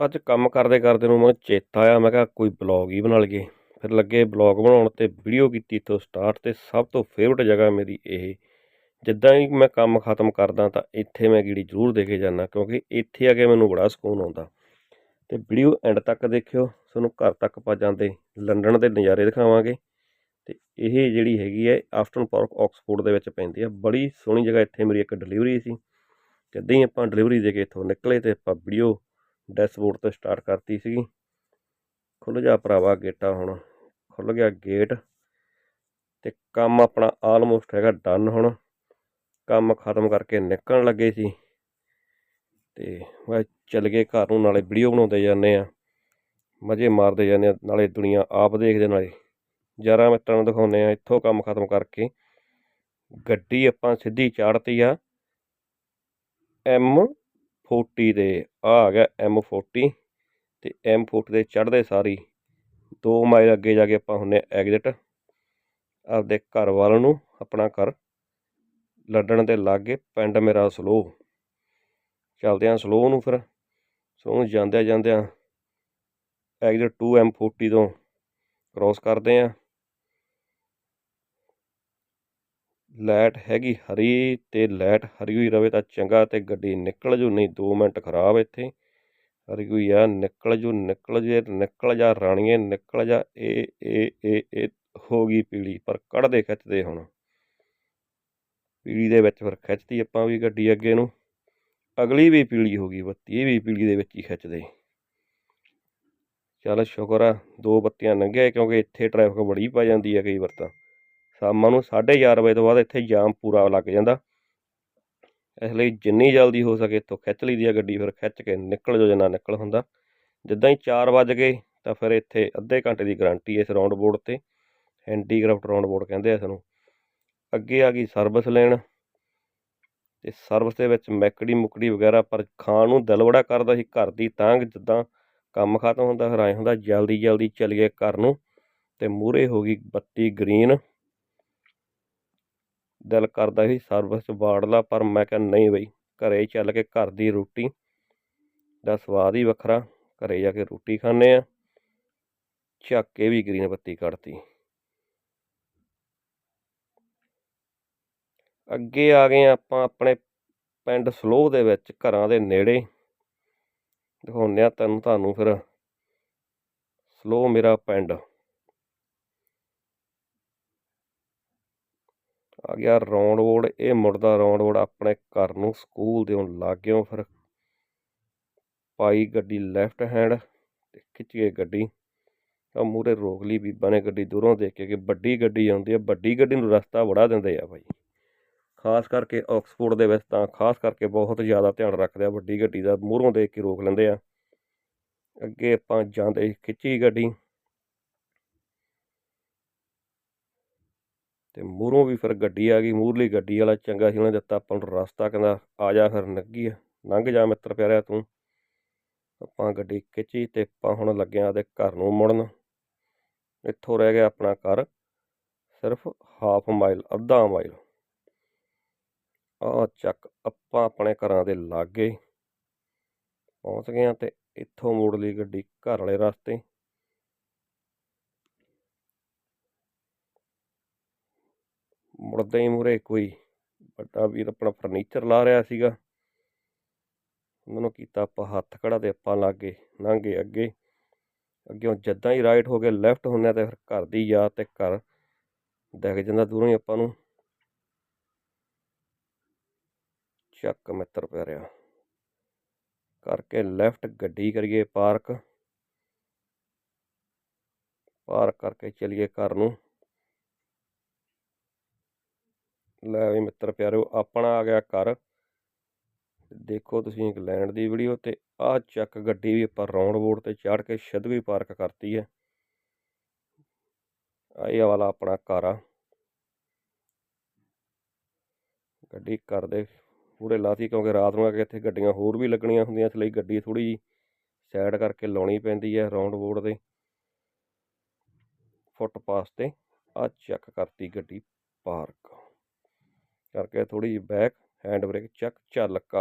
ਅੱਜ ਕੰਮ ਕਰਦੇ ਕਰਦੇ ਨੂੰ ਮੈਨੂੰ ਚੇਤਾ ਆਇਆ, ਮੈਂ ਕਿਹਾ ਕੋਈ ਬਲੌਗ ਹੀ ਬਣਾ ਲਈਏ। ਫਿਰ ਲੱਗੇ ਬਲੌਗ ਬਣਾਉਣ ਤੇ ਵੀਡੀਓ ਕੀਤੀ ਤੋਂ ਸਟਾਰਟ ਤੇ ਸਭ ਤੋਂ ਫੇਵਰਟ ਜਗ੍ਹਾ ਮੇਰੀ ਇਹ। ਜਿੱਦਾਂ ਹੀ ਮੈਂ ਕੰਮ ਖਤਮ ਕਰਦਾ ਤਾਂ ਇੱਥੇ ਮੈਂ ਗੀੜੀ ਜ਼ਰੂਰ ਦੇ ਕੇ ਜਾਂਦਾ, ਕਿਉਂਕਿ ਇੱਥੇ ਆ ਕੇ ਮੈਨੂੰ ਬੜਾ ਸਕੂਨ ਆਉਂਦਾ। ਤੇ ਵੀਡੀਓ ਐਂਡ ਤੱਕ ਦੇਖਿਓ, ਤੁਹਾਨੂੰ ਘਰ ਤੱਕ ਪਾ ਜਾਂਦੇ ਲੰਡਨ ਦੇ ਨਜ਼ਾਰੇ ਦਿਖਾਵਾਂਗੇ। ਤੇ ਇਹ ਜਿਹੜੀ ਹੈਗੀ ਹੈ ਆਫਟਰਨ ਪਾਰਕ ਆਕਸਫੋਰਡ ਦੇ ਵਿੱਚ ਪੈਂਦੀ ਹੈ ਬੜੀ ਸੋਹਣੀ ਜਗ੍ਹਾ ਇੱਥੇ ਮੇਰੀ ਇੱਕ ਡਿਲੀਵਰੀ ਸੀ। ਜਿੱਦਾਂ ਹੀ ਆਪਾਂ ਡਿਲੀਵਰੀ ਦੇ ਕੇ ਇੱਥੋਂ ਨਿਕਲੇ ਤੇ ਆਪਾਂ ਵੀਡੀਓ ਡੈਸ਼ਬੋਰਡ ਤੋਂ ਸਟਾਰਟ ਕਰਤੀ ਸੀਗੀ। ਖੁੱਲ ਜਾ ਭਰਾਵਾ ਗੇਟਾ ਹੁਣ। ਖੁੱਲ ਗਿਆ ਗੇਟ ਤੇ ਕੰਮ ਆਪਣਾ ਆਲਮੋਸਟ ਹੈਗਾ ਡਨ ਹੁਣ। ਕੰਮ ਖਤਮ ਕਰਕੇ ਨਿਕਲਣ ਲੱਗੇ ਸੀ। ਤੇ ਮੈਂ ਚੱਲ ਗਏ ਘਰ ਨੂੰ, ਨਾਲੇ ਵੀਡੀਓ ਬਣਾਉਂਦੇ ਜਾਂਦੇ ਆ ਮਜ਼ੇ ਮਾਰਦੇ ਜਾਂਦੇ ਆ ਨਾਲੇ ਦੁਨੀਆ ਆਪ ਦੇਖਦੇ ਨਾਲੇ। ਯਾਰਾਂ ਮਿੱਤਰਾਂ ਨੂੰ ਦਿਖਾਉਂਦੇ ਆ ਇੱਥੋਂ ਕੰਮ ਖਤਮ ਕਰਕੇ। ਗੱਡੀ ਆਪਾਂ ਸਿੱਧੀ ਚਾੜਤੀ ਆ। ਐਮ 40 ਦੇ ਆ ਆ ਗਿਆ ਐਮ 40 ਤੇ ਐਮ 40 ਦੇ ਚੜ੍ਹਦੇ ਸਾਰੀ 2 ਮਾਈਲ ਅੱਗੇ ਜਾ ਕੇ ਆਪਾਂ ਹੁੰਨੇ ਐਗਜ਼ਿਟ ਆਪਦੇ ਘਰ ਵੱਲ ਨੂੰ, ਆਪਣਾ ਘਰ ਲੱਡਣ ਦੇ ਲਾਗੇ, ਪਿੰਡ ਮੇਰਾ ਸਲੋ। ਚੱਲਦੇ ਆ ਸਲੋ ਨੂੰ ਫਿਰ। ਸਲੋ ਨੂੰ ਜਾਂਦਿਆਂ ਜਾਂਦਿਆਂ ਐਗਜ਼ਿਟ 2 ਐਮ 40 ਤੋਂ ਕ੍ਰੋਸ ਕਰਦੇ ਆ ਲਾਈਟ ਹੈਗੀ ਹਰੀ ਤੇ ਲਾਈਟ ਹਰੀ ਹੋਈ ਰਵੇ ਤਾਂ ਚੰਗਾ ਤੇ ਗੱਡੀ ਨਿਕਲ ਜੂ, ਨਹੀਂ 2 ਮਿੰਟ ਖਰਾਬ ਇੱਥੇ। ਹਰੀ ਹੋਈ ਆ, ਨਿਕਲ ਜੂ, ਨਿਕਲ ਜੇ, ਨਿਕਲ ਜਾ ਰਾਣੀਏ, ਨਿਕਲ ਜਾ, ਏ ਇਹ ਇਹ ਇਹ ਹੋ ਗਈ ਪੀਲੀ, ਪਰ ਕੱਢਦੇ ਖਿੱਚਦੇ ਹੁਣ। ਪੀਲੀ ਦੇ ਵਿੱਚ ਫਿਰ ਖਿੱਚਦੀ ਆਪਾਂ ਵੀ ਗੱਡੀ ਅੱਗੇ ਨੂੰ। ਅਗਲੀ ਵੀ ਪੀਲੀ ਹੋ ਗਈ ਬੱਤੀ, ਇਹ ਵੀ ਪੀਲੀ ਦੇ ਵਿੱਚ ਹੀ ਖਿੱਚਦੇ। ਚੱਲ ਸ਼ੁਕਰ ਆ, ਦੋ ਬੱਤੀਆਂ ਲੰਘਿਆ ਕਿਉਂਕਿ ਇੱਥੇ ਟ੍ਰੈਫਿਕ ਬੜੀ ਪੈ ਜਾਂਦੀ ਹੈ ਕਈ ਵਾਰ ਤਾਂ। ਸ਼ਾਮਾਂ ਨੂੰ 4:30 ਵਜੇ ਤੋਂ ਬਾਅਦ ਇੱਥੇ ਜਾਮ ਪੂਰਾ ਲੱਗ ਜਾਂਦਾ। ਇਸ ਲਈ ਜਿੰਨੀ ਜਲਦੀ ਹੋ ਸਕੇ ਇੱਥੋਂ ਖਿੱਚ ਲਈਦੀ ਆ ਗੱਡੀ, ਫਿਰ ਖਿੱਚ ਕੇ ਨਿਕਲ ਜੋ ਜਿੰਨਾ ਨਿਕਲ ਹੁੰਦਾ। ਜਿੱਦਾਂ ਹੀ 4 ਵੱਜ ਗਏ, ਤਾਂ ਫਿਰ ਇੱਥੇ ਅੱਧੇ ਘੰਟੇ ਦੀ ਗਾਰੰਟੀ ਇਸ ਰਾਉਂਡ ਬੋਰਡ ਤੇ। ਹੈਂਡੀਕ੍ਰਾਫਟ ਰਾਉਂਡ ਬੋਰਡ ਕਹਿੰਦੇ ਆ ਇਸ ਨੂੰ ਅੱਗੇ ਆ ਗਈ ਸਰਵਿਸ ਲੈਣ ਤੇ ਸਰਵਿਸ ਦੇ ਵਿੱਚ ਮੈਕੜੀ ਮੁਕੜੀ ਵਗੈਰਾ, ਪਰ ਖਾਣ ਨੂੰ ਦਿਲ ਬੜਾ ਕਰਦਾ ਸੀ ਘਰ ਦੀ ਤਾਂਗ ਜਿੱਦਾਂ ਕੰਮ ਖਤਮ ਹੁੰਦਾ, ਫਿਰ ਆਏ ਹੁੰਦਾ ਜਲਦੀ ਜਲਦੀ ਚਲੀਏ ਘਰ ਨੂੰ। ਤੇ ਮੂਹਰੇ ਹੋ ਗਈ ਬੱਤੀ ਗ੍ਰੀਨ ਦਿਲ ਕਰਦਾ ਸੀ ਸਰਵਿਸ ਵਾੜ ਲਾ, ਪਰ ਮੈਂ ਕਿਹਾ ਨਹੀਂ ਬਈ, ਘਰੇ ਚੱਲ ਕੇ ਘਰ ਦੀ ਰੋਟੀ ਦਾ ਸਵਾਦ ਹੀ ਵੱਖਰਾ, ਘਰੇ ਜਾ ਕੇ ਰੋਟੀ ਖਾਂਦੇ ਆ ਚੱਕ ਕੇ ਵੀ ਗ੍ਰੀਨ ਬੱਤੀ ਕੱਢਤੀ। ਅੱਗੇ ਆ ਗਏ ਆਪਾਂ ਆਪਣੇ ਪਿੰਡ ਸਲੋਹ ਦੇ ਵਿੱਚ, ਘਰਾਂ ਦੇ ਨੇੜੇ। ਦਿਖਾਉਂਦੇ ਆ ਤੈਨੂੰ, ਤੁਹਾਨੂੰ ਫਿਰ ਸਲੋਹ ਮੇਰਾ ਪਿੰਡ। ਆ ਗਿਆ ਰੌਂਡ ਰੋਡ ਇਹ ਮੁੜਦਾ ਰੌਂਡ ਰੋਡ ਆਪਣੇ ਘਰ ਨੂੰ ਸਕੂਲ ਦੇ ਲਾਗਿਓ ਫਿਰ। ਪਾਈ ਗੱਡੀ ਲੈਫਟ ਹੈਂਡ ਤੇ ਖਿੱਚੀਏ ਗੱਡੀ। ਆ ਮੂਰੇ ਰੋਕ ਲਈ ਬੀਬਾ ਨੇ ਗੱਡੀ ਦੂਰੋਂ ਦੇਖ ਕੇ ਕਿ ਵੱਡੀ ਗੱਡੀ ਆਉਂਦੀ ਹੈ ਵੱਡੀ ਗੱਡੀ ਨੂੰ ਰਸਤਾ ਵੜਾ ਦਿੰਦੇ ਆ ਭਾਈ ਖਾਸ ਕਰਕੇ ਆਕਸਫੋਰਡ ਦੇ ਵਿੱਚ ਤਾਂ ਖਾਸ ਕਰਕੇ ਬਹੁਤ ਜ਼ਿਆਦਾ ਧਿਆਨ ਰੱਖਦੇ ਆ, ਵੱਡੀ ਗੱਡੀ ਦਾ ਮੂਹਰੋਂ ਦੇਖ ਕੇ ਰੋਕ ਲੈਂਦੇ ਆ। ਅੱਗੇ ਆਪਾਂ ਜਾਂਦੇ ਖਿੱਚੀ ਗੱਡੀ। ਤੇ ਮੂਹਰੋਂ ਵੀ ਫਿਰ ਗੱਡੀ ਆ ਗਈ, ਮੂਹਰਲੀ ਗੱਡੀ ਵਾਲਾ ਚੰਗਾ ਸੀ, ਉਹਨੇ ਦਿੱਤਾ ਆਪਾਂ ਨੂੰ ਰਸਤਾ, ਕਹਿੰਦਾ ਆ ਜਾ ਫਿਰ ਨੱਗੀ ਲੰਘ ਜਾ ਮਿੱਤਰ ਪਿਆਰਿਆ ਤੂੰ। ਆਪਾਂ ਗੱਡੀ ਖਿੱਚੀ ਤੇ ਆਪਾਂ ਹੁਣ ਲੱਗਿਆ ਤੇ ਘਰ ਨੂੰ ਮੁੜਨ। ਇੱਥੋਂ ਰਹਿ ਗਿਆ ਆਪਣਾ ਘਰ, ਸਿਰਫ ਹਾਫ ਮਾਈਲ ਅੱਧਾ ਮਾਈਲ ਆ ਚੱਕ, ਆਪਾਂ ਆਪਣੇ ਘਰਾਂ ਦੇ ਲਾਗੇ ਪਹੁੰਚ ਗਏ ਆ ਤੇ ਇੱਥੋਂ ਮੋੜ ਲਈ ਗੱਡੀ ਘਰ ਵਾਲੇ ਰਸਤੇ ਮੁੜਦੇ ਹੀ ਮੂਰੇ ਕੋਈ ਵੱਡਾ ਵੀਰ ਆਪਣਾ ਫਰਨੀਚਰ ਲਾ ਰਿਹਾ ਸੀਗਾ। ਉਹਨੂੰ ਕੀਤਾ ਆਪਾਂ ਹੱਥ ਖੜਾ ਤੇ ਆਪਾਂ ਲਾਗੇ ਲੰਘੇ ਅੱਗੇ। ਅੱਗੇ ਜਦਾਂ ਹੀ ਰਾਈਟ ਹੋ ਕੇ ਲੈਫਟ ਹੁੰਨੇ ਤੇ ਫਿਰ ਘਰ ਦੀ ਯਾਦ ਤੇ ਘਰ ਦਿਖ ਜਾਂਦਾ ਦੂਰੋਂ ਹੀ ਆਪਾਂ ਨੂੰ। ਚੱਕ ਮਿੱਤਰ ਪਿਆਰਿਆ, ਕਰਕੇ ਲੈਫਟ ਗੱਡੀ ਕਰੀਏ ਪਾਰਕ ਪਾਰਕ ਕਰਕੇ ਚਲੀਏ ਘਰ ਨੂੰ। ਲੈ ਵੀ ਮਿੱਤਰ ਪਿਆਰਿਓ ਆਪਣਾ ਆ ਗਿਆ ਘਰ। ਦੇਖੋ ਤੁਸੀਂ ਇੰਗਲੈਂਡ ਦੀ ਵੀਡੀਓ ਤੇ ਆਹ ਚੱਕ ਗੱਡੀ ਵੀ ਆਪਾਂ ਰਾਉਂਡ ਬੋਰਡ ਤੇ ਚੜ ਕੇ ਸ਼ਦਵੀ ਪਾਰਕ ਕਰਤੀ ਹੈ। ਆ ਇਹ ਵਾਲਾ ਆਪਣਾ ਘਰ ਆ। ਗੱਡੀ ਘਰ ਦੇ ਪੂਰੇ ਲਾਤੀ ਕਿਉਂਕਿ ਰਾਤ ਨੂੰ ਆ ਕੇ ਇੱਥੇ ਗੱਡੀਆਂ ਹੋਰ ਵੀ ਲੱਗਣੀਆਂ ਹੁੰਦੀਆਂ, ਇਸ ਲਈ ਗੱਡੀ ਥੋੜੀ ਜੀ ਸਾਈਡ ਕਰਕੇ ਲਾਉਣੀ ਪੈਂਦੀ ਹੈ ਰਾਉਂਡ ਬੋਰਡ ਦੇ ਫੁੱਟਪਾਥ ਤੇ ਆ ਚੈੱਕ ਕਰਤੀ ਗੱਡੀ ਪਾਰਕ। ਕਰਕੇ ਥੋੜੀ ਜਿਹੀ ਬੈਕ ਹੈਂਡ ਬ੍ਰੇਕ ਚੱਕ ਚੱਲ ਕਰ।